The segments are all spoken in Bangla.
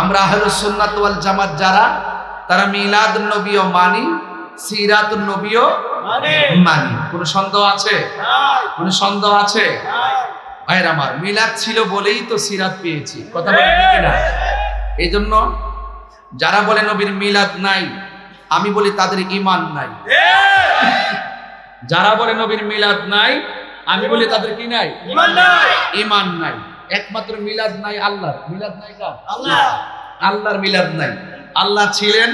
আমরা আহলুস সুন্নাত ওয়াল জামাত যারা তারা মিলাদ নবীও মানি সিরাত নবীও মানি। কোনো সন্দেহ আছে? কোনো সন্দেহ আছে? ভাইয়ের আমার মিলাদ ছিল বলেই তো সিরাত পেয়েছি। কথা বলেন ঠিক কিনা এই জন্য যারা বলে নবীর মিলাদ নাই আমি বলি তাদের ইমান নাই। যারা বলে নবীর মিলাদ নাই আমি বলি তাদের কি নাই? ইমান নাই। একমাত্র মিলাদ নাই আল্লাহ মিলাদ নাই কার? আল্লাহর মিলাদ নাই। আল্লাহ ছিলেন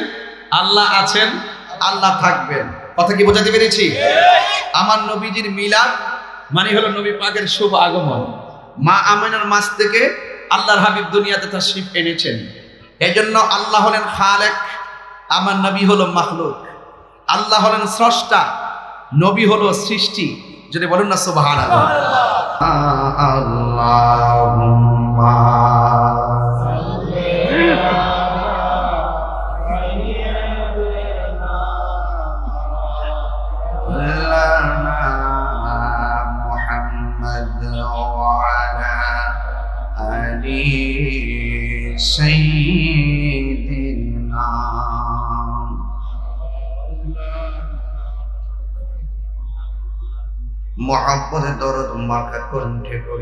আল্লাহ আছেন আল্লাহ থাকবেন। কথা কি বোঝাতে পেরেছি? আমার নবীজির মিলাদ মানে হলো নবী পাকের শুভ আগমন। মা আমিনার মাস থেকে আল্লাহর হাবিব দুনিয়াতে তার শিব এনেছেন। এজন্য আল্লাহ হলেন খালেক আমার নবী হলো মাখলুক। আল্লাহ হলেন স্রষ্টা নবী হলো সৃষ্টি। যদি বলুন না সুবহান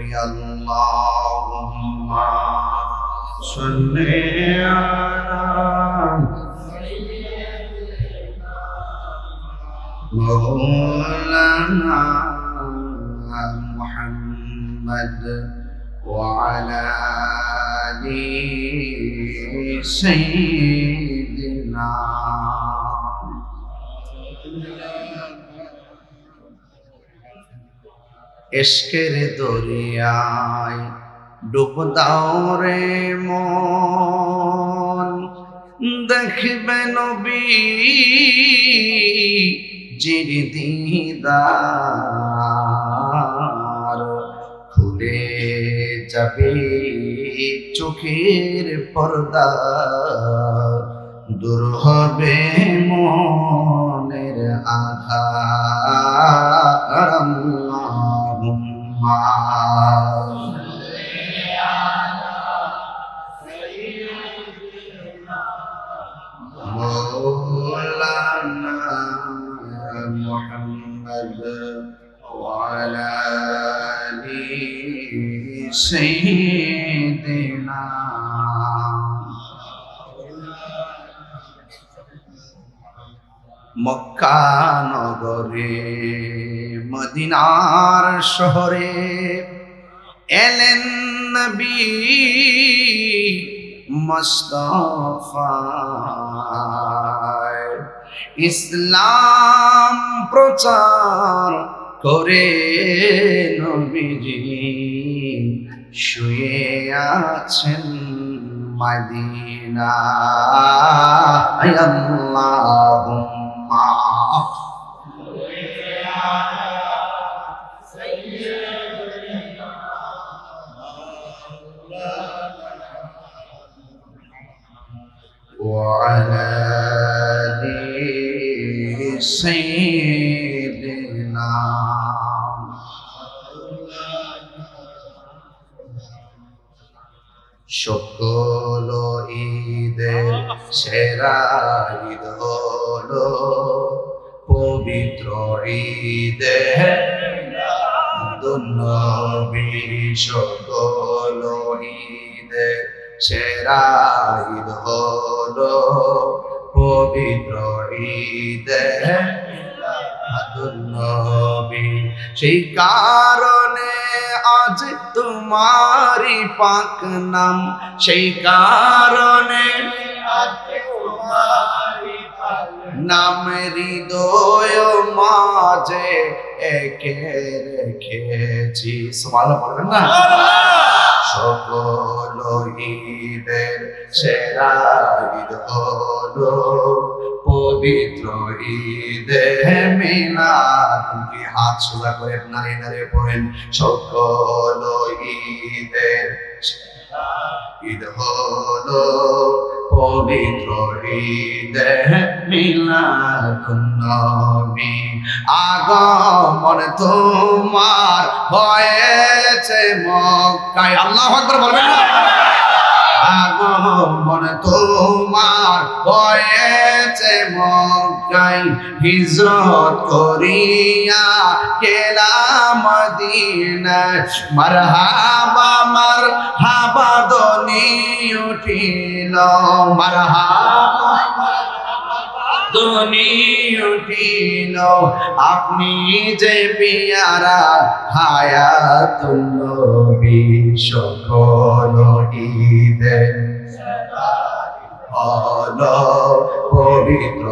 ربي اللهم صل على مولانا محمد وعلى آله سيدنا এসকের দরিয়ায় ডুব দাও রে মন। দেখবে নবী জির দিদার। খুলে যাবে চোখের পর্দা। দূর হবে মনের আঘা محمد وعلى آل سيدنا মক্কা নগরে মদিনার শহরে এলেন নবী মুস্তফায়। ইসলাম প্রচার করে নবীজি শুয়ে আছেন মদিনা আল্লাহুম্মা وعلى آل سيدنا সকল ঈদের সেরা ঈদ হলো পবিত্র ঈদে দুনবী সকল ঈদে সেরা ঈদ হলো পবিত্র ঈদে সেই কারণে আজ তোমারি পাক নাম। সেই কারণে নাম হৃদয় মাঝে একে রেখেছি। সমাল বলবেন না? সকল ঈদের সেরা ঈদ হলো পবিত্র ঈদে মিলাদ হাত সোজা করে নারে নারে পড়েন। সকল ঈদের সেরা ঈদ হলো পবিত্র হৃদয় মিলাদুন নবী আগমন তোমার হয়েছে মক্কায়। আল্লাহু আকবার বলবেন না? আগমন মন তোমার হয়েছে মক্কাই হিজরত করিয়া কেলাম মদিনায় মারহাবা মারহাবা দনি উঠিল। মারহাবা দনি উঠিল, আপনি যে পিয়ারা হায়াতুল নবী সকল ঈদে হলো পবিত্র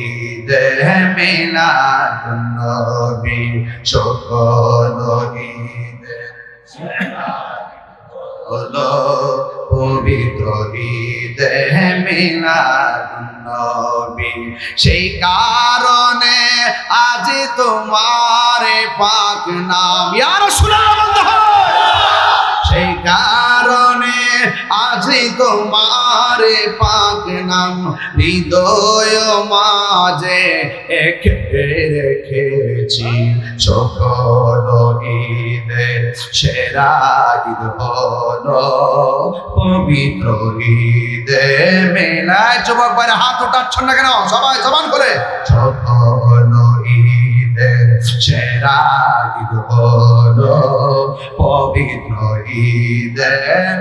ঈদে মিলাদুন নবী সকল ঈদে হলো পবিত্র মিলাদুন নবী। সেই কারণে আজ তোমার পাক নাম। ইয়ার বলতে সেই কারণে আজ তোমার পাক নাম হৃদয় মাঝে একে রেখেছি। সকল ঈদের সেরা ঈদ হলো পবিত্র ঈদে মেলায়। যুবক হাত উঠাচ্ছেন না কেন? সবাই জবান করে। সকল সেরা ঈদ হলো পবিত্র ঈদে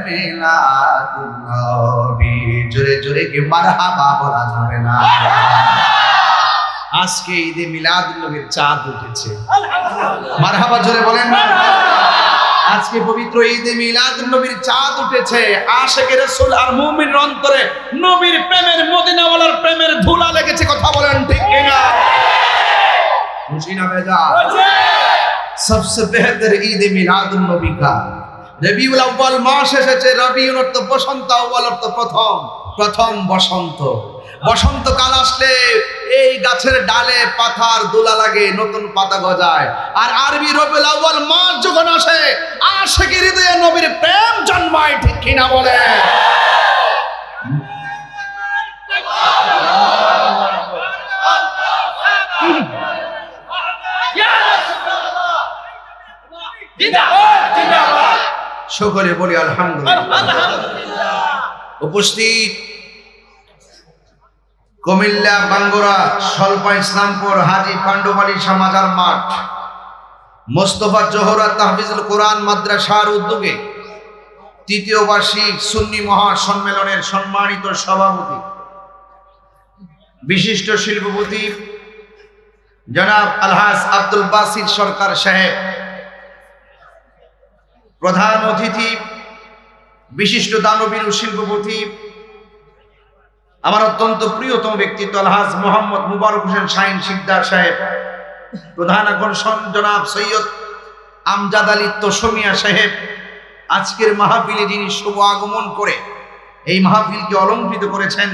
মিলাদুন নবী জোরে জোরে কি মারহাবা বলা যাবে না? আজকে ঈদে মিলাদুন নবীর চাঁদ উঠেছে। মারহাবা জোরে বলেন না। আজকে পবিত্র ঈদে মিলাদ নবীর চাঁদ উঠেছে। আশেকের রাসূল আর মুমিনের অন্তরে নবীর প্রেমের মদিনাওয়ালার প্রেমের ধুলা লেগেছে, কথা বলেন ঠিক কিনা? খুশি না বেজা সবচেয়ে বেহতর ঈদ মিলাদুল নবী কা রবিউল আউ্বাল মাস এসেছে রবিউল অর্থ বসন্ত আউ্বাল অর্থ প্রথম প্রথম বসন্ত বসন্ত কাল আসলে এই গাছের ডালে পাথার দোলা লাগে, নতুন পাতা গজায়। আর আরবি রবিউল আউ্বাল মাস যখন আসে আশেকি হৃদয়ে নবীর প্রেম জন্মায়, ঠিক কিনা বলে সকলে বলি আলহামদুলিল্লাহ। উপস্থিত কুমিল্লা বাঙ্গুরা সলপা ইসলামপুর হাজি পাণ্ডবালী সমাজার মাঠ মোস্তফা জোহরা তাহফিজুল কোরআন মাদ্রাসার উদ্যোগে তৃতীয় বার্ষিক সুন্নি মহা সম্মেলনের সম্মানিত সভাপতি বিশিষ্ট শিল্পপতি জনাব আলহাজ আব্দুল বাসির সরকার সাহেব প্রধান অতিথি, বিশিষ্ট দানবীর শিল্পপতি, আমার অত্যন্ত প্রিয়তম ব্যক্তিত্ব আলহাজ মোহাম্মদ মুবারক হোসেন শাহিন শিকদার সাহেব, প্রধান আকর্ষণ জনাব সৈয়দ আমজাদ আলী তোসমিয়া সাহেব, আজকের মাহফিলে যিনি শুভ আগমন করে এই মাহফিলকে অলঙ্কৃত করেছেন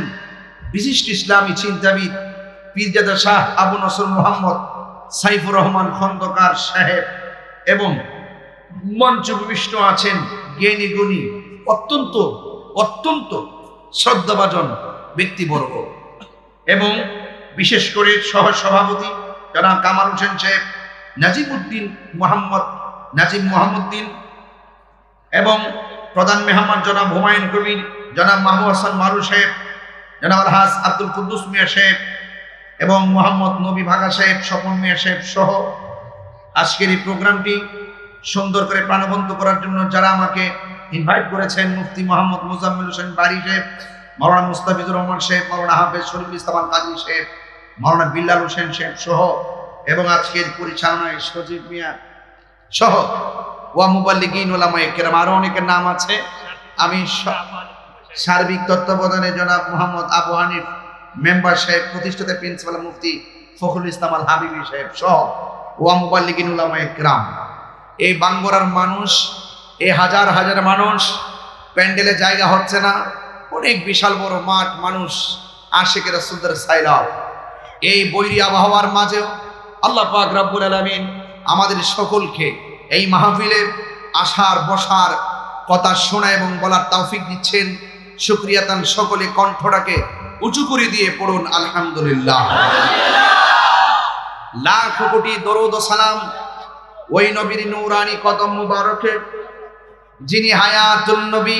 বিশিষ্ট ইসলামী চিন্তাবিদ পীরজাদা শাহ আবু নসর মোহাম্মদ সাইফুর রহমান খন্দকার সাহেব এবং মঞ্চ উপবিষ্ট আছেন জ্ঞানী গুণী অত্যন্ত অত্যন্ত শ্রদ্ধাভাজন ব্যক্তিবর্গ। এবং বিশেষ করে সহ সভাপতি জনাব কামাল হোসেন সাহেব, নাজিমুদ্দিন মোহাম্মদ, নাজিম মোহাম্মদ্দিন এবং প্রধান মেহমান জনাব হুমায়ুন কবির, জনাব মাহবুব হাসান মারু সাহেব, জনাব আলহাজ আব্দুল কুদ্দুস মিয়া সাহেব এবং মোহাম্মদ নবী ভাগা সাহেব, স্বপন মিয়া সাহেব সহ আজকের এই প্রোগ্রামটি সুন্দর করে প্রাণবন্ত করার জন্য যারা আমাকে ইনভাইট করেছেন, মুফতি মোহাম্মদ মুজাম্মিল হোসেন বাড়ি সাহেব, মাওলানা মুস্তাফিজুর রহমান সাহেব, মাওলানা হাফেজ শরীফ ইসলাম কাজী সাহেব, মাওলানা বিল্লাল হোসেন সাহেব সহ এবং আজকের পরিচালনায় সজীব মিয়া সহ ওয়া মুবাল্লিগিন ওলামা কেরাম আরও অনেকের নাম আছে। আমি সার্বিক তত্ত্বাবধানে জনাব মোহাম্মদ আবু হানিফ মেম্বার সাহেব, প্রতিষ্ঠাতা প্রিন্সিপাল মুফতি ফখরুল ইসলাম আল হাবিবি সাহেব সহ ওয়া মুবাল্লিগিন ওলামা একরাম এই বাঙ্গরার মানুষ, এই হাজার হাজার মানুষ, প্যান্ডেলে জায়গা হচ্ছে না। অনেক বিশাল বড় মাঠ মানুষ আশেকের সুন্দর সাইলাম এই বৈরী আবহাওয়ার মাঝেও আল্লাহ পাক রাব্বুল আলামিন আমাদের সকলকে এই মাহফিলে আসার বসার কথা শোনা এবং বলার তৌফিক দিচ্ছেন। শুক্রিয়া তান সকলে কণ্ঠটাকে উঁচু করে দিয়ে পড়ুন, আলহামদুলিল্লাহ। লাখ কোটি দরুদ সালাম ওই নবীর নূরানি কদম মুবারকে, যিনি হায়াতুল নবী,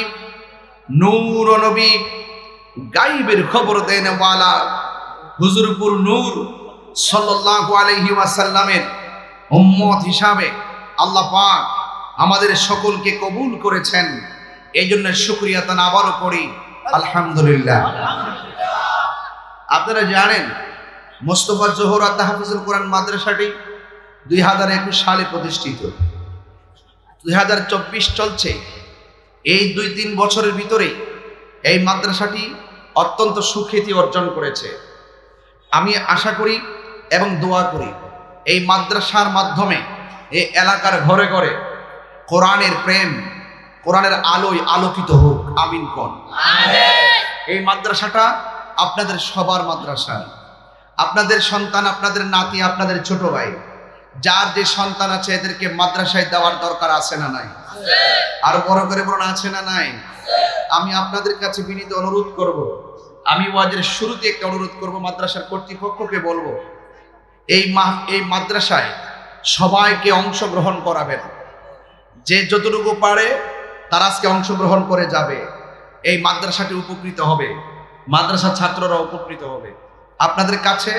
নূর নবী, গাইবের খবর দেন ওয়ালা হুজুরপুর নূর সাল্লাল্লাহু আলাইহি ওয়াসাল্লামের উম্মত হিসাবে আল্লাহ পাক আমাদের সকলকে কবুল করেছেন। এই জন্য শুক্রিয়া তান আবারও করি আলহামদুলিল্লাহ। আপনারা জানেন, মোস্তফা জোহরা তাহাফিজুল কোরআন মাদ্রাসাটি দুই হাজার একুশ সালে প্রতিষ্ঠিত। দুই হাজার চব্বিশ চলছে। এই দুই তিন বছরের ভিতরেই এই মাদ্রাসাটি অত্যন্ত সুখ্যাতি অর্জন করেছে। আমি আশা করি এবং দোয়া করি এই মাদ্রাসার মাধ্যমে এই এলাকার ঘরে ঘরে কোরআনের প্রেম কোরআনের আলোয় আলোকিত হোক। আমিন কন। এই মাদ্রাসাটা আপনাদের সবার মাদ্রাসা। আপনাদের সন্তান আপনাদের নাতি আপনাদের ছোট ভাই যার যে সন্তান আছে এদেরকে মাদ্রাসায় দেওয়ার দরকার আছে না নাই? আরও বড় করে বলুন, আছে না নাই? আমি আপনাদের কাছে বিনীত অনুরোধ করব। আমি ওয়াজের শুরুতে একটা অনুরোধ করব, মাদ্রাসার কর্তৃপক্ষকে বলব, এই এই মাদ্রাসায় সবাইকে অংশগ্রহণ করাবেন। যে যতটুকু পারে তারা আজকে অংশগ্রহণ করে যাবে। এই মাদ্রাসাটি উপকৃত হবে। মাদ্রাসার ছাত্ররা উপকৃত হবে। আপনাদের কাছে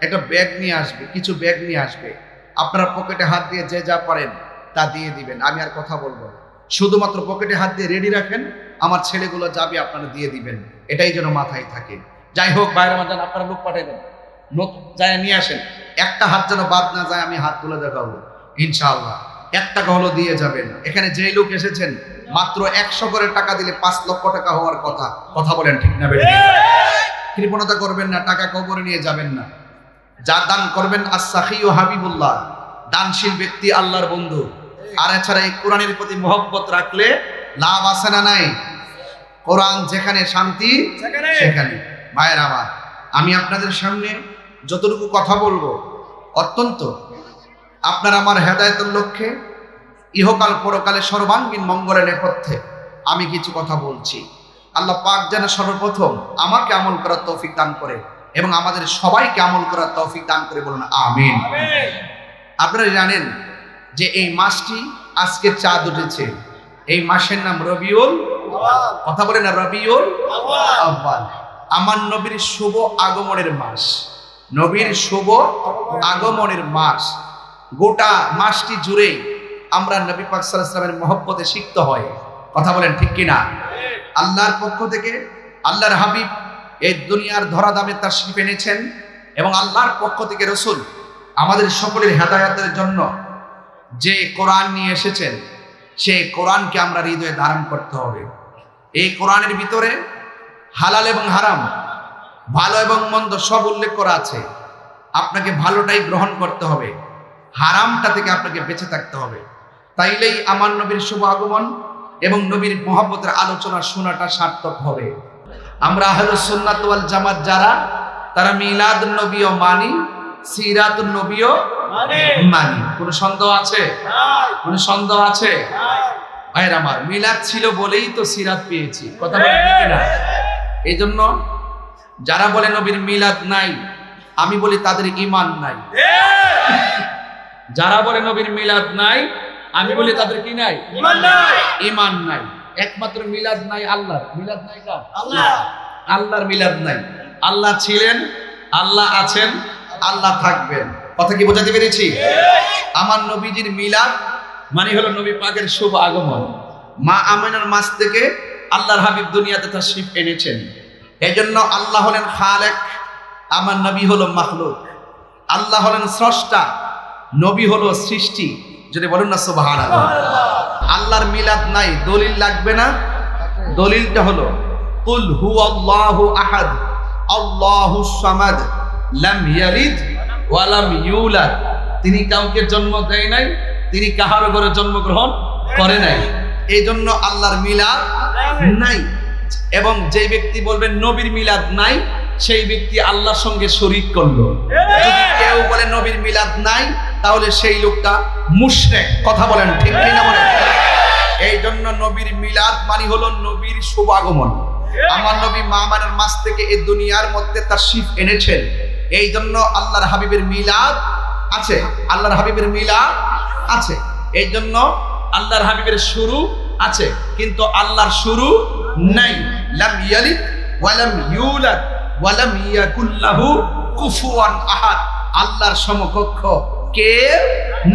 একটা ব্যাগ নিয়ে আসবে, কিছু ব্যাগ নিয়ে আসবে। আপনারা পকেটে হাত দিয়ে যে যা পারেন তা দিয়ে দিবেন। আমি আর কথা বলব শুধুমাত্র পকেটে হাত দিয়ে রেডি রাখেন আমার ছেলেগুলো যাবে আপনারা দিয়ে দিবেন। এটাই যেন মাথায় থাকে। যাই হোক বাইরে মাঝান আপনারা লোক পাঠাই দেন। লোক যায় নিয়ে আসেন। একটা হাত যেন বাদ না যায় আমি হাত তুলে দেখাবো। ইনশাআল্লাহ। এক টাকা হলো দিয়ে যাবেন। এখানে যে লোক এসেছেন মাত্র একশো করে টাকা দিলে পাঁচ লক্ষ টাকা হওয়ার কথা। কথা বলেন ঠিক না? কৃপণতা করবেন না টাকা কবরে নিয়ে যাবেন না। যা দান করবেন আসাহি ও হাবিবুল্লাহ দানশীল ব্যক্তি আল্লাহর বন্ধু। আর এছাড়া এই কোরআনের প্রতি মহব্বত রাখলে লাভ আছে না নাই? কোরআন যেখানে শান্তি সেখানে। ভাইয়ের আমার আমি আপনাদের সামনে যতটুকু কথা বলব অত্যন্ত। আপনার আমার হেদায়তের লক্ষ্যে ইহকাল পরকালে সর্বাঙ্গীন মঙ্গলের নেপথ্যে আমি কিছু কথা বলছি। আল্লাহ পাক যেন সর্বপ্রথম আমাকে আমল করার তৌফিক দান করে। এবং আমাদের সবাইকে আমল করার তৌফিক দান করে বলুন আমিন। আপনারা জানেন যে এই মাসটি আজকে চাঁদ উঠেছে। এই মাসের নাম রবিউল কথা বলে না রবিউল আব্বাল আমার নবীর শুভ আগমনের মাস। নবীর শুভ আগমনের মাস। গোটা মাসটি জুড়েই আমরা নবী পাক সাল্লাল্লাহু আলাইহি ওয়াসাল্লামের মহব্বতে সিক্ত হয়। কথা বলেন ঠিক কিনা? আল্লাহর পক্ষ থেকে আল্লাহর হাবিব এই দুনিয়ার ধরা দামে তার শিপ এনেছেন এবং আল্লাহর পক্ষ থেকে রসুল আমাদের সকলের হেদায়াতের জন্য যে কোরআন নিয়ে এসেছেন, সেই কোরআনকে আমরা হৃদয়ে ধারণ করতে হবে। এই কোরআনের ভিতরে হালাল এবং হারাম, ভালো এবং মন্দ সব উল্লেখ করা আছে। আপনাকে ভালোটাই গ্রহণ করতে হবে, হারামটা থেকে আপনাকে বেঁচে থাকতে হবে। তাইলেই আমার নবীর শুভ আগমন এবং নবীর মহাব্বতের আলোচনা শোনাটা সার্থক হবে। আমরা আহলে সুন্নাত ওয়াল জামাত যারা তারা মিলাদ নবীও মানি সিরাত নবীও মানি। কোনো সন্দেহ আছে? কোনো সন্দেহ আছে? ভাইয়ের আমার মিলাদ ছিল বলেই তো সিরাত পেয়েছি। কথা ঠিক না এই জন্য যারা বলে নবীর মিলাদ নাই আমি বলি তাদের ইমান নাই। যারা বলে নবীর মিলাদ নাই আমি বলি তাদের কি নাই? ইমান নাই। একমাত্র মিলাদ নাই আল্লাহর। মিলাদ নাই কার? আল্লাহর মিলাদ নাই। আল্লাহ ছিলেন আল্লাহ আছেন আল্লাহ থাকবেন। কথা কি বোঝাতে পেরেছি? আমার নবীজির মিলাদ মানে হলো নবী পাকের শুভ আগমন। মা আমিনার মাস থেকে আল্লাহর হাবিব দুনিয়াতে তার শিব এনেছেন। এই জন্য আল্লাহ হলেন খালেক আমার নবী হলো মাখলুক। আল্লাহ হলেন স্রষ্টা নবী হলো সৃষ্টি। যদি বলুন না সুবাহান আল্লাহর মিলাদ নাই দলিল লাগবে না? দলিলটা হলো কুল হু আল্লাহু আহাদ আল্লাহু সামাদ লাম ইয়ালিদ ওয়া লাম ইউলাদ। তিনি কাউকে জন্ম দেয় নাই তিনি কাহার ঘরে জন্মগ্রহণ করে নাই। এই জন্য আল্লাহর মিলাদ নাই। এবং যে ব্যক্তি বলবেন নবীর মিলাদ নাই সেই ব্যক্তি আল্লাহর সঙ্গে শরিক করল। যদি কেউ বলে নবীর মিলাদ নাই, তাহলে সেই লোকটা মুশরিক। কথা বলেন, ঠিক না বলেন? এই জন্য নবীর মিলাদ মানে হলো নবীর শুভ আগমন আমার নবী মামানের মাস থেকে এই দুনিয়ার মধ্যে তার শিফ এনেছেন। এই জন্য আল্লাহর হাবিবের মিলাদ আছে। আল্লাহর হাবিবের মিলাদ আছে। এই জন্য আল্লাহর হাবিবের শুরু আছে। কিন্তু আল্লাহর শুরু নাই। লাম ইয়ালিদ ওয়ালাম ইউলাদ। ওয়ালাম ইয়াকুল্লাহু কুফুয়ান আহাদ। আল্লাহর সমকক্ষ কে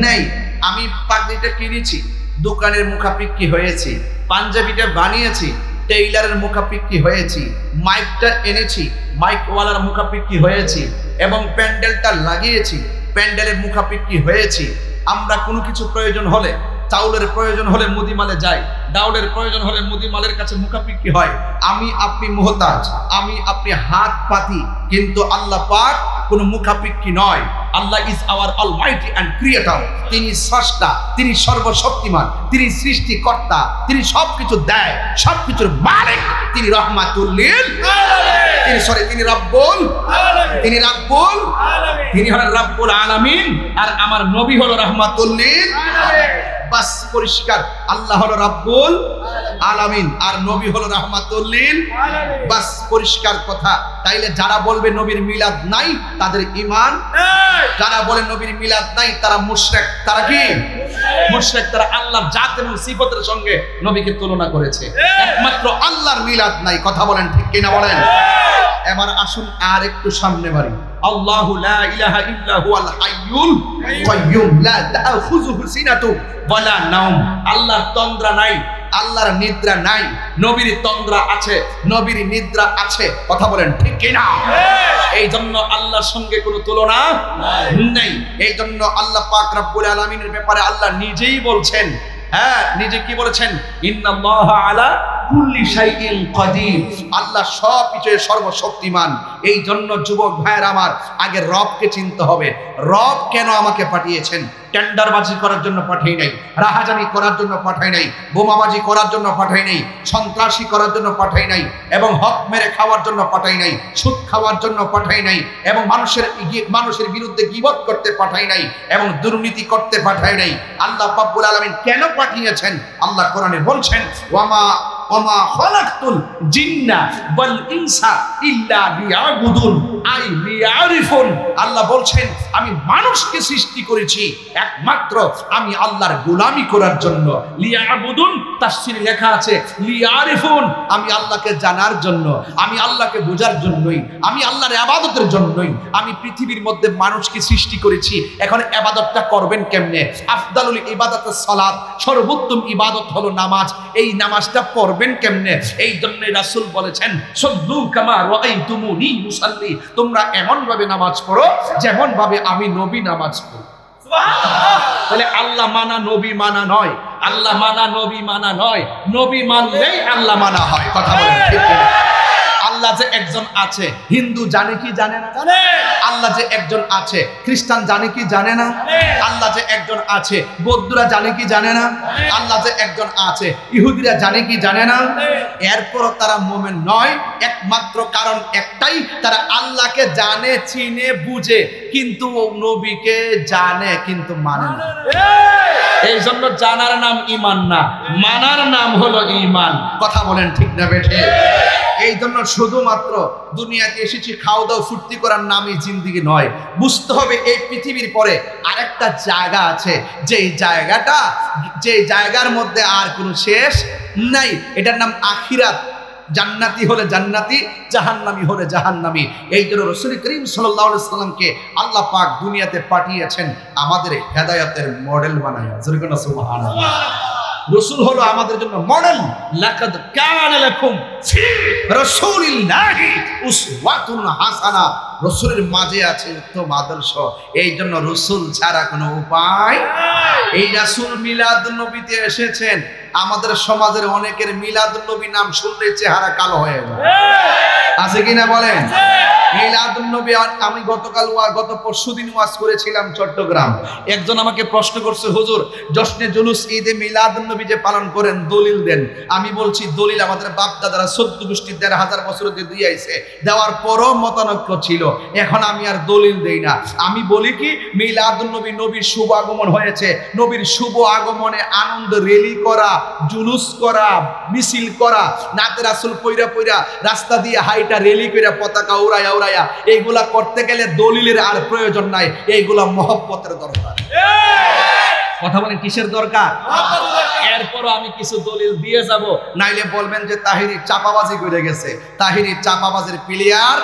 নেই। আমি পাগড়িটা কিনেছি, দোকানের মুখাপিক্কি হয়েছি, পাঞ্জাবিটা বানিয়েছি, টেইলারের মুখাপিক্কি হয়েছি, মাইকটা এনেছি, মাইকওয়ালার মুখাপিক্কি হয়েছি এবং প্যান্ডেলটা লাগিয়েছি, প্যান্ডেলের মুখাপিক্কি হয়েছি। আমরা কোনো কিছু প্রয়োজন হলে, চাউলের প্রয়োজন হলে মুদিমালে যাই। ডাউলের প্রয়োজন হলে মুদিমালের কাছে মুখাপিক্কি হয়। আমি আপনি মোহতাজ, আমি আপনি হাত পাতি, কিন্তু আল্লাহ পাক কোনো মুখাপিক্কি নয়। Allah is our almighty and creator তিনি স্রষ্টা, তিনি সর্বশক্তিমান, তিনি সৃষ্টিকর্তা, তিনি সবকিছু দেয়, সবকিছুর মালিক। তিনি রহমাতুল্লিল তিনি সরি, তিনি রব্বুল। তিনি রাব্বুল। তিনি হলেন রাব্বুল আলামিন। আর আমার নবী হলো রহমাতুল্লিল বাস পরিষ্কার। আল্লাহ হলো রাব্বুল আলামিন আর নবী হলো রহমাতুল্লিল বাস পরিষ্কার কথা। তাইলে যারা বলবে নবীর মিলাদ নাই তাদের ইমান যারা বলে নবীর মিলাদ নাই তারা মুশরিক। তারা কি? মুশরিক তারা আল্লাহর জাত এবং সিফতের সঙ্গে নবীকে তুলনা করেছে। একমাত্র আল্লাহর মিলাদ নাই। কথা বলেন ঠিক কিনা বলেন? এবার আসুন আর একটু সামনে বাড়ি। আল্লাহু লা ইলাহা ইল্লা হুয়াল হাইয়ুল কাইয়ুম লা তাখুযুহু সিনাতু ওয়ালা নাওম। আল্লাহর তন্দ্রা নাই আল্লাহর নিদ্রা নাই নবীর তন্দ্রা আছে নবীর নিদ্রা আছে। কথা বলেন ঠিক কিনা? এই জন্য আল্লাহর সঙ্গে কোনো তুলনা নেই। এই জন্য আল্লাহ পাক রব্বুল আলামিনের ব্যাপারে আল্লাহ নিজেই বলছেন হ্যাঁ নিজে কি বলেছেন? ইন্নাল্লাহ আলা কুল্লি শাইইন কাদির। আল্লাহ সব কিছুর সর্বশক্তিমান। এই জন্য যুবক ভাইয়ের আমার, আগে রবকে চিনতে হবে। রব কেন আমাকে পাঠিয়েছেন? টেন্ডারবাজি করার জন্য পাঠাই নাই, রাহাজানি করার জন্য পাঠাই নাই, বোমাবাজি করার জন্য পাঠাই নাই, সন্ত্রাসী করার জন্য পাঠাই নাই, এবং হক মেরে খাওয়ার জন্য পাঠাই নাই, সুদ খাওয়ার জন্য পাঠাই নাই, এবং মানুষের মানুষের বিরুদ্ধে গিবত করতে পাঠাই নাই, এবং দুর্নীতি করতে পাঠাই নাই। আল্লাহ পাব্বুল আলামিন কেন পাঠিয়েছেন আল্লাহ কোরআনে বলছেন ওয়ামা ওমা খলাকতুল জিন্না ইনসা ইল্লা লিয়াবুদুন, আই লিয়ারিফুন। আল্লাহ বলছেন, আমি মানুষকে সৃষ্টি করেছি একমাত্র আমি আল্লাহর গোলামি করার জন্য। লিয়াবুদুন তাফসীরে লেখা আছে, লিয়ারিফুন। আমি আল্লাহকে জানার জন্য, আমি আল্লাহকে বোঝার জন্যই, আমি আল্লাহর ইবাদতের জন্যই আমি পৃথিবীর মধ্যে মানুষকে সৃষ্টি করেছি। এখন ইবাদতটা করবেন কেমনে? আফদালুল ইবাদতের সালাত, সর্বোত্তম ইবাদত হলো নামাজ। এই নামাজটা পড়বেন কেমনে? এই জন্য রাসুল বলেছেন সল্লু কামা রাই তুমুনি মুসাল্লি তোমরা এমন ভাবে নামাজ পড়ো যেমন ভাবে আমি নবী নামাজ পড়ি। তাহলে আল্লাহ মানা নবী মানা নয় আল্লাহ মানা নবী মানা নয়। নবী মানলেই আল্লাহ মানা হয়। কথা বলেন ঠিক? আল্লাহ যে একজন আছে হিন্দু জানে কি জানে না? আল্লাহ যে একজন আছে খ্রিস্টান জানে কি জানে না? আল্লাহ যে একজন আছে বৌদ্ধরা জানে কি জানে না? আল্লাহ যে একজন আছে ইহুদিরা জানে কি জানে না? এরপরও তারা মোমেন নয় একমাত্র কারণ একটাই তারা আল্লাহকে জানে চিনে বুঝে কিন্তু নবীকে জানে কিন্তু মানে না। এই জন্য জানার নাম ইমান না মানার নাম হলো ইমান কথা বলেন ঠিক না বেঠে? এই জন্য শুধুমাত্র দুনিয়াতে এসেছি, খাওয়া দাওয়া, ফুর্তি করার নামই জিন্দিগি নয়। বুঝতে হবে এই পৃথিবীর পরে আরেকটা জায়গা আছে। যেই জায়গাটা যে জায়গার মধ্যে আর কোনো শেষ নাই। এটার নাম আখিরাত। জান্নাতি হলে জান্নাতি, জাহান্নামি হলে জাহান্নামি। এই জন্য রসুল করিম সাল্লাহ সাল্লামকে আল্লাহ পাক দুনিয়াতে পাঠিয়েছেন আমাদের হেদায়তের মডেল বানায়। রসুল হলো আমাদের জন্য মডেল। লাকাদ কানা লাকুম ফি রাসূলিল্লাহি উসওয়াতুন হাসানা। রসুলের মাঝে আছে উত্তম আদর্শ। এই জন্য রসুল ছাড়া কোনো উপায় এই রাসূল মিলাদ নবীতে এসেছেন। আমাদের সমাজের অনেকের মিলাদ নবী নাম শুনলে চেহারা কালো হয়ে যায়। আছে কিনা বলেন? আমি গতকাল গত পরশুদিন ওয়াজ করেছিলাম চট্টগ্রাম। একজন আমাকে প্রশ্ন করছে, হুজুর, জশ্নে জুলুস ঈদে যে পালন করেন, দলিল দেন। আমি বলছি, দলিল আমাদের বাপ দাদারা চোদ্দ গোষ্ঠী দেড় হাজার বছর দিয়ে দিয়ে আইছে। দেওয়ার পরও মতানৈক্য ছিল। এখন আমি আর দলিল দেই না। আমি বলি কি, মিলাদুন্নবী নবীর শুভ আগমন হয়েছে। নবীর শুভ আগমনে আনন্দ রেলি করা জুলুস করা, মিছিল করা, নাতে রাসুল পইরা পইরা রাস্তা দিয়ে হাইটা রেলি কইরা পতাকা উড়াইয়া উড়াইয়া এইগুলা করতে গেলে দলিলের আর প্রয়োজন নাই, এইগুলা মহব্বতের দরকার। কথা বলেন, কিসের দরকার? এরপরও আমি কিছু দলিল দিয়ে যাব। নাইলে বলবেন যে তাহিরি চাপাবাজি করে গেছে। তাহিরি চাপাবাজির ক্লিয়ার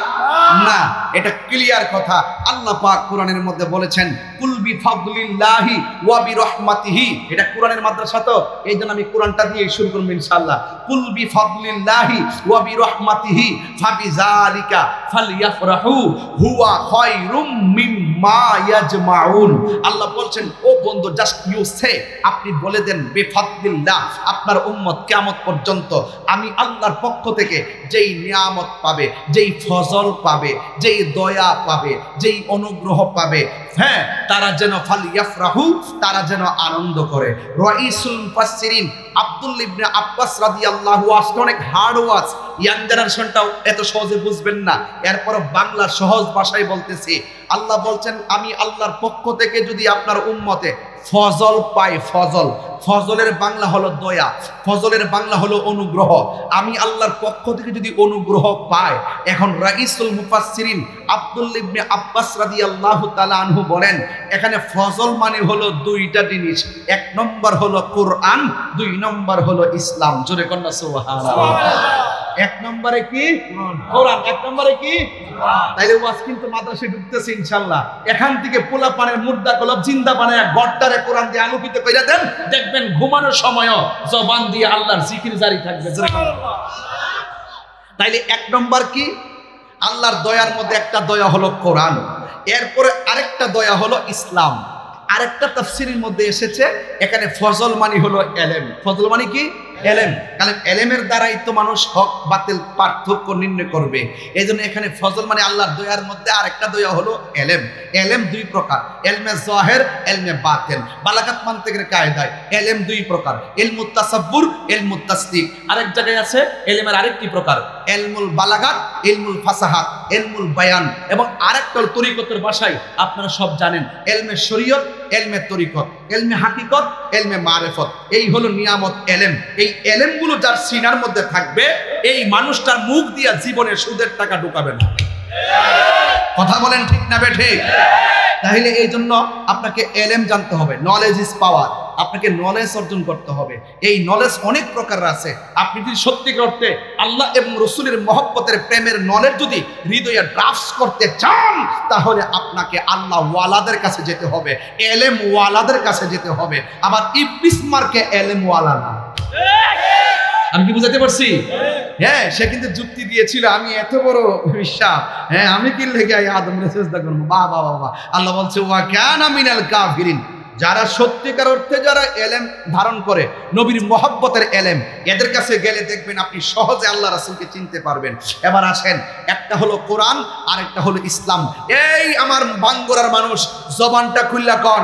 না। এটা ক্লিয়ার কথা। আল্লাহ পাক কোরআনের মধ্যে বলেছেন কুলবি ফাদলিল্লাহি ওয়া বিরহমাতিহি। এটা কোরআনের মাদ্রাসা তো? এই জন্য আমি কোরআনটা দিয়ে শুরু করব ইনশাআল্লাহ। কুলবি ফাদলিল্লাহি ওয়া বিরহমাতিহি ফাবিযালিকা ফালইয়াফরাহু হুয়া খায়রুম মিম্মা ইয়াজমাউন। আল্লাহ বলছেন, ও বন্ধু জাস্ট ইউ সে আপনি বলে দেন, বেফাদলিল্লাহ, আপনার উম্মত কিয়ামত পর্যন্ত আমি আল্লাহর পক্ষ থেকে যেই নিয়ামত পাবে, যেই ফজল পাবে, যেই দয়া পাবে, যেই অনুগ্রহ পাবে হ্যাঁ তারা যেন ফালিয়াফরাহু, তারা যেন আনন্দ করে। রাইসুল মুফাসসিরিন আব্দুল ইবনে আব্বাস রাদিয়াল্লাহু আনহু, অনেক হার্ড ওয়াজ ইয়াং জেনারেশনটাও এত সহজে বুঝবেন না। এরপর বাংলা সহজ ভাষায় বলতেছি, আল্লাহ বলছেন, আমি আল্লাহর পক্ষ থেকে যদি আপনার উম্মতে ফজল পাই ফজল। ফজলের বাংলা হলো দয়া ফজলের বাংলা হলো অনুগ্রহ। আমি আল্লাহর পক্ষ থেকে যদি অনুগ্রহ পাই এখন রাইসুল মুফাসসিরিন আব্দুল ইবনে আব্বাস রাদিয়াল্লাহু তাআলা আনহু বলেন এখানে ফজল মানে হলো দুইটা জিনিস। এক নম্বর হলো কোরআন দুই নম্বর হলো ইসলাম। জোরে কন্যা সুবহানাল্লাহ। এক নম্বরে কি? কোরআন। এক নম্বরে কি? তাইলে ওয়াজ কিন্তু মাদ্রাসায় ঢুকতেছে ইনশাআল্লাহ। এখান থেকে পোলা পানের মুর্দা কলব জিন্দা বানায় গড়টারে কোরআন দিয়ে আলোকিত করে দেন, দেখবেন ঘুমানোর সময়ও জবান দিয়ে আল্লাহর জিকির জারি থাকবে। তাইলে এক নম্বর কি? আল্লাহর দয়ার মধ্যে একটা দয়া হলো কোরআন, এরপরে আরেকটা দয়া হলো ইসলাম। আরেকটা তাফসিরের মধ্যে এসেছে, এখানে ফজল মানি হলো এলেম। ফজল মানি কি? এলেম। কারণ এলেমের দ্বারাই তো মানুষ হক, বাতিল, পার্থক্য নির্ণয় করবে। এই জন্য এখানে ফজল মানে আল্লাহর দয়ার মধ্যে আরেকটা দয়া হলো এলেম। এলেম দুই প্রকার। এলমে জহের, এলমে বাতেন বালাকাত গেলে কায়দায় এলেম দুই প্রকার। এলমুত তাসাব্বুর এলমুত তাসদিক। আরেক জায়গায় আছে এলেমের আরেকটি প্রকার। এলমুল বালাগাত, এলমুল ফাসাহাত, এলমুল বায়ান। এবং আরেকটা তরিকতের ভাষায় আপনারা সব জানেন। এলমে শরীয়ত, এলমে তরিকত। এলমে হাকিকত, এলমে মারেফত। এই হলো নিয়ামত এলেম। এই এলেমগুলো যার সিনার মধ্যে থাকবে, এই মানুষটার মুখ দিয়া জীবনে সুদের টাকা ঢুকাবে না। কথা বলেন ঠিক না বেঠে? তাহলে এই জন্য আপনাকে এলেম জানতে হবে নলেজ ইজ পাওয়ার আপনাকে নলেজ অর্জন করতে হবে। এই নলেজ অনেক প্রকারের আছে। আপনি যদি সত্যি করতে আল্লাহ এবং রসুলের মহব্বতের প্রেমের নলেজ যদি হৃদয়ে ড্রাফটস করতে চান, তাহলে আপনাকে আল্লাহ ওয়ালাদের কাছে যেতে হবে এলেম ওয়ালাদের কাছে যেতে হবে। আবার ইবলিস এলেম ওয়ালা না। আমি কি বুঝাতে পারছি? হ্যাঁ সে কিন্তু যুক্তি দিয়েছিল, আমি এত বড় বিশ্বাস হ্যাঁ আমি কি লেগে আদম চেষ্টা করব? বাহ বাহ বাহ আল্লাহ বলছে, ওয়া কেন মিনাল কাফিরিন। যারা সত্যিকার অর্থে যারা এলেম ধারণ করে, নবীর মহব্বতের এলেম, এদের কাছে গেলে দেখবেন আপনি সহজে আল্লাহ রাসুলকে চিনতে পারবেন। এবার আসেন, একটা হলো কোরআন আর একটা হলো ইসলাম। এই আমার বাঙ্গোরার মানুষ, জবানটা খুললা কন?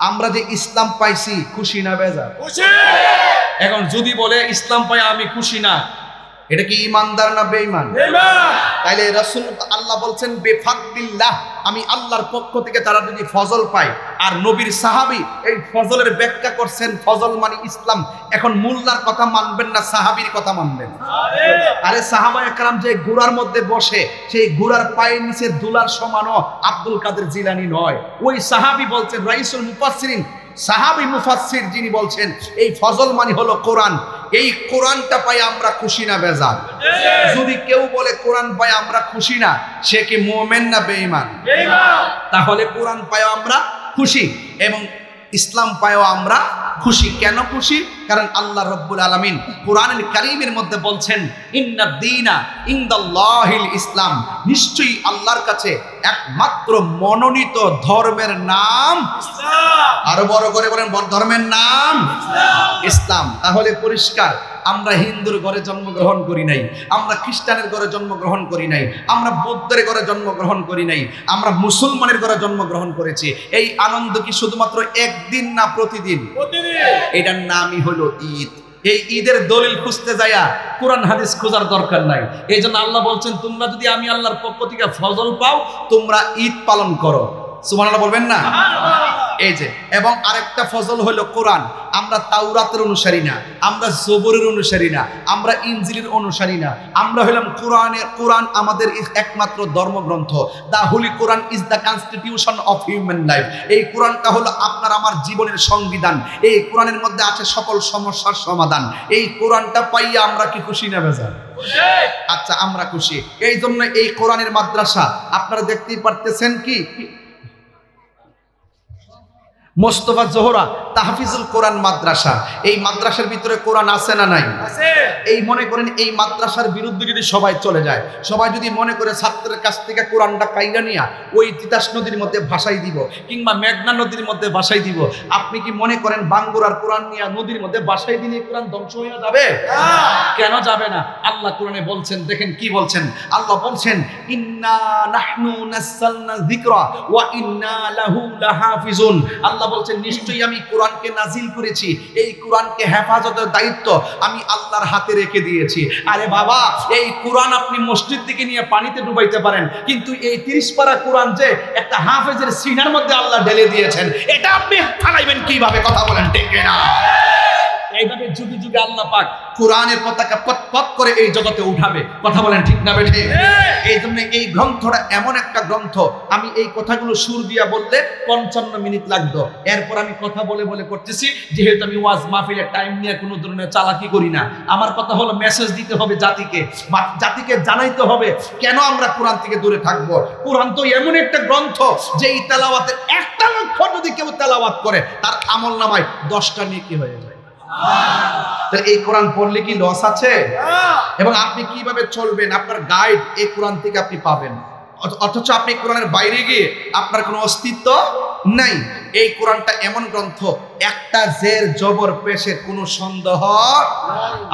আমরা যে ইসলাম পাইছি খুশি না বেজা এখন যদি বলে ইসলাম পাই আমি খুশি না এটা কি ইমানদার না বেঈমান? তাইলে রাসূল আল্লাহ বলছেন বেফাদবিল্লাহ আমি আল্লাহর পক্ষ থেকে তারা যদি ফজল পায় আর নবীর সাহাবী এই ফজলের ব্যাখ্যা করছেন ফজল মানে ইসলাম এখন মোল্লার কথা মানবেন না সাহাবীর কথা মানবেন। আরে সাহাবা একরাম যে গুড়ার মধ্যে বসে সেই গুড়ার পায়ের নিচে দুলার সমানও আব্দুল কাদের জিলানি নয়। ওই সাহাবী বলছেন রাইসুল মুফাসসিরিন সাহাবী মুফাসির যিনি বলছেন এই ফজল মানি হলো কোরআন। এই কোরআনটা পাই আমরা খুশি না বেজার। যদি কেউ বলে কোরআন পাই আমরা খুশি না সে কি মোমেন না বেঈমান? তাহলে কোরআন পাই আমরা খুশি এবং ইসলাম পায়ও আমরা খুশি। কেন খুশি? কারণ আল্লাহ রব্বুল আলমিন কোরআনের করিমের মধ্যে বলছেন ইন্না দিনা ইন্দাল্লাহিল ইসলাম। নিশ্চয়ই আল্লাহর কাছে একমাত্র মনোনীত ধর্মের নাম আরও বড় করে বলেন বড় ধর্মের নাম ইসলাম। তাহলে পরিষ্কার আমরা হিন্দুর ঘরে জন্মগ্রহণ করি নাই আমরা খ্রিস্টানের ঘরে জন্মগ্রহণ করি নাই আমরা বৌদ্ধের ঘরে জন্মগ্রহণ করি নাই আমরা মুসলমানের ঘরে জন্মগ্রহণ করেছি। এই আনন্দ কি শুধুমাত্র একদিন না প্রতিদিন? এটার নামই হলো ঈদ। এই ঈদের দলিল খুঁজতে যায়া কোরআন হাদিস খোঁজার দরকার নাই। এই জন্য আল্লাহ বলছেন তোমরা যদি আমি আল্লাহর পক্ষ থেকে ফজল পাও তোমরা ঈদ পালন করো। সুবহানাল্লাহ বলবেন না? এই যে এবং আরেকটা ফজল হলো কোরআন। আমরা তাওরাতের অনুসারী না আমরা জবরের অনুসারী না আমরা ইনজিলের অনুসারী না। আমরা হলাম কোরআনের কোরআন আমাদের একমাত্র ধর্মগ্রন্থ। The holy Quran is the constitution of human life. এই কোরআনটা হলো আপনার আমার জীবনের সংবিধান। এই কোরআনের মধ্যে আছে সকল সমস্যার সমাধান। এই কোরআনটা পাইয়া আমরা কি খুশি না বেজার? আচ্ছা আমরা খুশি। এই জন্য এই কোরআনের মাদ্রাসা আপনারা দেখতেই পারতেছেন কি? মোস্তফা জোহরা তাহফিজুল কোরআন মাদ্রাসা। এই মাদ্রাসার ভিতরে কোরআন আছে না নাই? এই মনে করেন এই মাদ্রাসার বিরুদ্ধে যদি সবাই চলে যায় সবাই যদি মনে করে ছাত্রের কাছ থেকে কোরআনটা কাইরা নিয়া ওই তিতাস নদীর মধ্যে ভাসাই দিব কিংবা মেঘনা নদীর মধ্যে ভাসাই দিব আপনি কি মনে করেন বাঙ্গুরার কোরআন নিয়া নদীর মধ্যে ভাসাই দিলে কোরআন ধ্বংস হয়ে যাবে? কেন যাবে না? আল্লাহ কোরআনে বলছেন দেখেন কি বলছেন। আল্লাহ বলছেন ইন্না নাহনু নাসালনা যিকরা ওয়া ইন্না লাহু লাহাফিজুন। আল্লাহ বলছেন, নিশ্চয়ই আমি কোরআনকে নাজিল করেছি। এই কোরআনকে হেফাজতের দায়িত্ব আমি আল্লাহর হাতে রেখে দিয়েছি। আরে বাবা, এই কোরআন আপনি মসজিদ থেকে নিয়ে পানিতে ডুবাইতে পারেন, কিন্তু এই তিরিশ পারা কোরআন যে একটা হাফেজের সিনার মধ্যে আল্লাহ ঢেলে দিয়েছেন, এটা আপনি ফালাইবেন কীভাবে? কথা বলেন টেকে না এইভাবে যুগে যুগে আল্লাহ পাক কোরআনের পতাকা পট পট করে এই জগতে উঠাবে। কথা বলেন ঠিক না বেঠে? এই জন্য এই গ্রন্থটা এমন একটা গ্রন্থ আমি এই কথাগুলো সুর দিয়া বললে পঞ্চান্ন মিনিট লাগতো। এরপর আমি কথা বলে বলে করতেছি যেহেতু আমি ওয়াজ মাহফিলের টাইম নিয়ে কোনো ধরনের চালাকি করি না। আমার কথা হলো মেসেজ দিতে হবে জাতিকে জাতিকে জানাইতে হবে কেন আমরা কোরআন থেকে দূরে থাকব। কোরআন তো এমন একটা গ্রন্থ যে এই তেলাওয়াতের একটা লক্ষ্য যদি কেউ তেলাওয়াত করে তার আমল নামায় দশটা নিয়ে কি হয়ে যায়। তাহলে এই কোরআন পড়লে কি লস আছে? এবং আপনি কীভাবে চলবেন? আপনার গাইড এই কোরআন থেকে আপনি পাবেন। অথচ আপনি কোরআনের বাইরে গিয়ে আপনার কোনো অস্তিত্ব নাই। এই কোরআনটা এমন গ্রন্থ একটা জের জবর পেশের কোনো সন্দেহ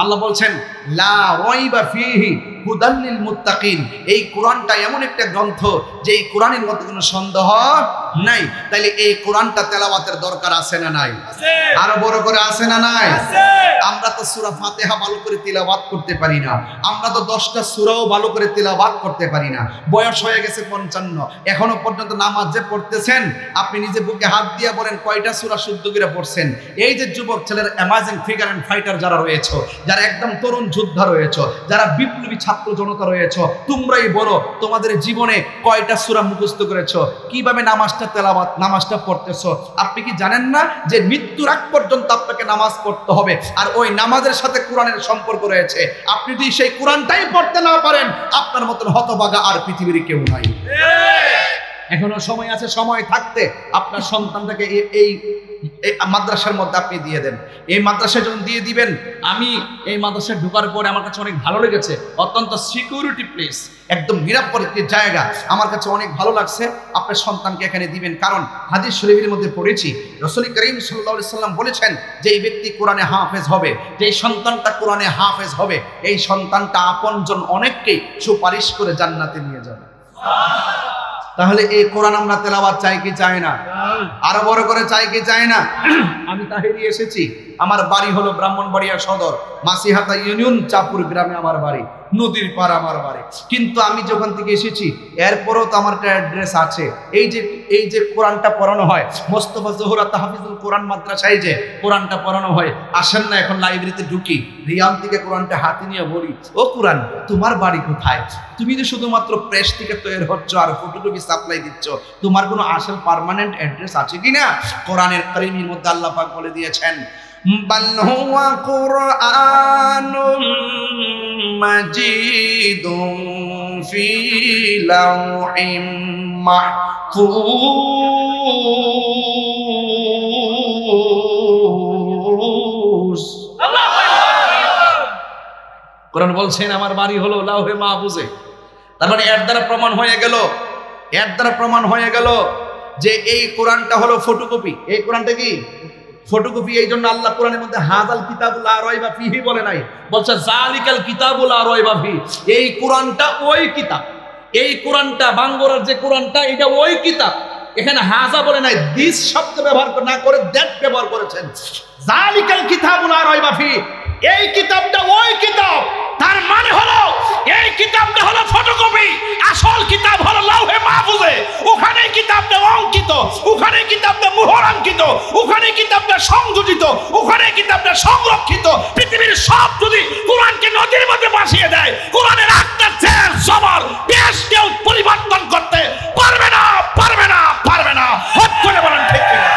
আল্লাহ বলছেন লা রাইবা ফিহি হুদান লিল মুত্তাকিন। এই কোরআনটা এমন একটা গ্রন্থ যে এই কোরআনের মধ্যে কোনো সন্দেহ নাই। তাইলে এই কোরআনটা তেলাওয়াতের দরকার আছে না নাই? আরও বড় করে আছে না নাই? আমরা তো সূরা ফাতিহা ভালো করে তিলাওয়াত করতে পারি না। আমরা তো দশটা সূরাও ভালো করে তিলাওয়াত করতে পারি না। বয়স হয়ে গেছে পঞ্চান্ন। এখনও পর্যন্ত নামাজ যে পড়তেছেন। আপনি নিজে বুকে হাত দিয়ে বলেন, কয়টা সূরা শুদ্ধ করে পড়ছেন? এই যে যুবক ছেলের অ্যামাজিং ফিগার এন্ড ফাইটার যারা রয়েছে, যারা একদম তরুণ যোদ্ধা রয়েছে, যারা বিপ্লবী ছাত্র জনতা রয়েছে, তোমরাই বলো, তোমাদের জীবনে কয়টা সূরা মুখস্থ করেছ? কীভাবে নামাজটা তেলাওয়াত, নামাজটা পড়তেছো? আপনি কি জানেন না যে মৃত্যুর আগ পর্যন্ত আপনাকে নামাজ পড়তে হবে? আর ওই নামাজের সাথে কোরআনের সম্পর্ক রয়েছে। আপনি যদি সেই কোরআনটাই পড়তে না পারেন, আপনার মতন হতবাগা আর পৃথিবীর কেউ নাই। এখনও সময় আছে, সময় থাকতে আপনার সন্তানটাকে এই মাদ্রাসার মধ্যে আপনি দিয়ে দেন। এই মাদ্রাসায় যখন দিয়ে দিবেন, আমি এই মাদ্রাসায় ঢোকার পরে আমার কাছে অনেক ভালো লেগেছে, অত্যন্ত সিকিউরিটি প্লেস একদম নিরাপদ একটি জায়গা। আমার কাছে অনেক ভালো লাগছে, আপনার সন্তানকে এখানে দিবেন। কারণ হাদিস শরীফের মধ্যে পড়েছি, রসুল করিম সাল্লাহ সাল্লাম বলেছেন যে এই ব্যক্তি কোরআনে হাফেজ হবে, যে সন্তানটা কোরআনে হাফেজ হবে, এই সন্তানটা আপনজন অনেককেই সুপারিশ করে জান্নাতে নিয়ে যাবে। তাহলে এই কোরআন আমরা তেলাওয়াত চাই কি চাই না? আরও বড় করে চাই কি চাই না? আমি তাহেরি এসেছি। আমার বাড়ি হলো ব্রাহ্মণবাড়িয়া সদর, মাসিহাতা ইউনিয়ন চাপুর গ্রামে আমার বাড়ি। নদীর পার আমার বাড়ি। কিন্তু আমি যখন থেকে এসেছি, এরপরও তো আমার একটা অ্যাড্রেস আছে। এই যে এই যে কোরআনটা পড়ানো হয়, মোস্তফা জোহরা তাহাফিজুল কোরআন মাদ্রাসায় যে কোরআনটা পড়ানো হয়, আসেন না এখন লাইব্রেরিতে ঢুকি, রিয়াম থেকে কোরআনটা হাতে নিয়ে বলি, ও কোরআন, তোমার বাড়ি কোথায়? তুমি তো শুধুমাত্র প্রেস থেকে তৈরি হচ্ছ আর ফটোকপি সাপ্লাই দিচ্ছ, তোমার কোনো আসল পার্মানেন্ট অ্যাড্রেস আছে কি না কোরআনের কারিমের মধ্যে আল্লাহ পাক বলে দিয়েছেন বাল হুয়া কুরআনুম মাজিদুম ফি লাউহিম মাহফুজ কোরআন বলছেন, আমার বাড়ি হলো লাউহে মাহফুজে। তার মানে এর দ্বারা প্রমাণ হয়ে গেল, এর দ্বারা প্রমাণ হয়ে গেল যে এই কোরআনটা হলো ফটোকপি। এই কোরআনটা কি? ফটোকপি এই জন্য আল্লাহ কোরআনের মধ্যে হাজাল কিতাবুল আরয় বা ফিহি বলে নাই। বলছে জালিকাল কিতাবুল আর বাফি এই কোরআনটা ওই কিতাব। এই কোরআনটা, বাঙ্গরার যে কোরআনটা, এটা ওই কিতাব। এখানে হাজা বলে নাই, দিস শব্দ ব্যবহার না করে দ্যাট ব্যবহার করেছেন। জালিকাল কিতাবুল আরয় বা ফি। এই কিতাবটা ওই কিতাব। তার মানে হলো, এই কিতাবটা হলো ফটোকপি আসল কিতাব হলো লাউহে মাহফুজে। ওখানে কিতাবটা অঙ্কিত, ওখানে কিতাবটা মোহরাঙ্কিত, ওখানে কিতাবটা সংযোজিত, ওখানে কিতাবটা সংরক্ষিত। পৃথিবীর সব যদি কোরআনকে নদীর মধ্যে ভাসিয়ে দেয়, কোরআনের আত্মার জের সবার বেশ কেউ পরিবর্তন করতে পারবে না পারবে না পারবে না। হট করে বলেন, ঠিক কিনা?